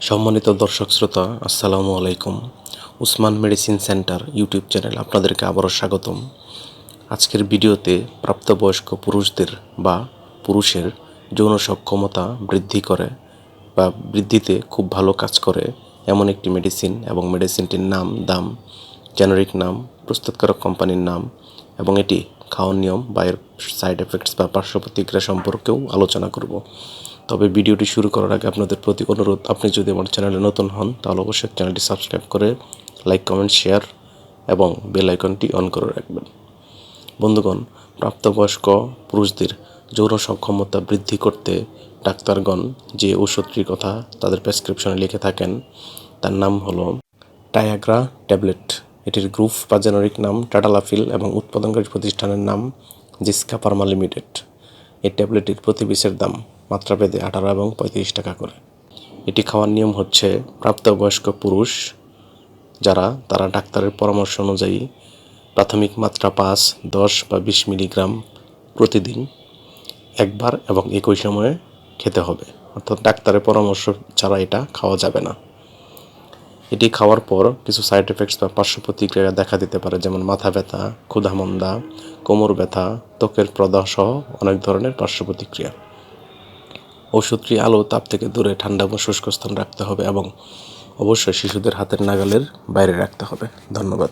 সম্মানিত দর্শক শ্রোতা, আসসালামু আলাইকুম। Usman medicine centre YouTube channel আপনাদেরকে আবারও স্বাগতম। আজকের ভিডিওতে প্রাপ্তবয়স্ক পুরুষদের বা পুরুষের যৌন সক্ষমতা বৃদ্ধি করে বা বৃদ্ধিতে খুব ভালো কাজ করে এমন একটি মেডিসিন এবং মেডিসিনটির নাম, দাম, জেনারিক নাম, প্রস্তুতকারক কোম্পানির নাম এবং এটি খাওয়ার নিয়ম বা এর সাইড এফেক্টস বা পার্শ্ব প্রতিক্রিয়া সম্পর্কেও আলোচনা করব। তবে ভিডিওটি শুরু করার আগে আপনাদের প্রতি অনুরোধ, আপনি যদি আমার চ্যানেলে নতুন হন, তাহলে অবশ্যই চ্যানেলটি সাবস্ক্রাইব করে লাইক কমেন্ট শেয়ার এবং বেল আইকনটি অন করে রাখবেন। বন্ধুগণ, প্রাপ্তবয়স্ক পুরুষদের যৌন সক্ষমতা বৃদ্ধি করতে ডাক্তারগণ যে ঔষধটির কথা তাদের প্রেসক্রিপশনে লিখে থাকেন, তার নাম হলো টায়াগ্রা ট্যাবলেট এটির গ্রুপ বা জেনারিক নাম টাটালাফিল এবং উৎপাদনকারী প্রতিষ্ঠানের নাম জিসকা ফার্মা লিমিটেড। এই ট্যাবলেটটির প্রতি পিসের দাম মাত্রাভেদে আঠারো এবং পঁয়ত্রিশ টাকা করে। এটি খাওয়ার নিয়ম হচ্ছে প্রাপ্তবয়স্ক পুরুষ যারা, তারা ডাক্তারের পরামর্শ অনুযায়ী প্রাথমিক মাত্রা পাঁচ, দশ বা বিশ মিলিগ্রাম প্রতিদিন একবার এবং একই সময়ে খেতে হবে। অর্থাৎ ডাক্তারের পরামর্শ ছাড়া এটা খাওয়া যাবে না। এটি খাওয়ার পর কিছু সাইড এফেক্টস বা পার্শ্ব প্রতিক্রিয়া দেখা দিতে পারে, যেমন মাথা ব্যথা ক্ষুধামন্দা কোমর ব্যথা, ত্বকের প্রদাহ সহ অনেক ধরনের পার্শ্ব প্রতিক্রিয়া। ওষুধটি আলো, তাপ থেকে দূরে, ঠান্ডা বা শুষ্ক স্থান রাখতে হবে এবং অবশ্যই শিশুদের হাতের নাগালের বাইরে রাখতে হবে। ধন্যবাদ।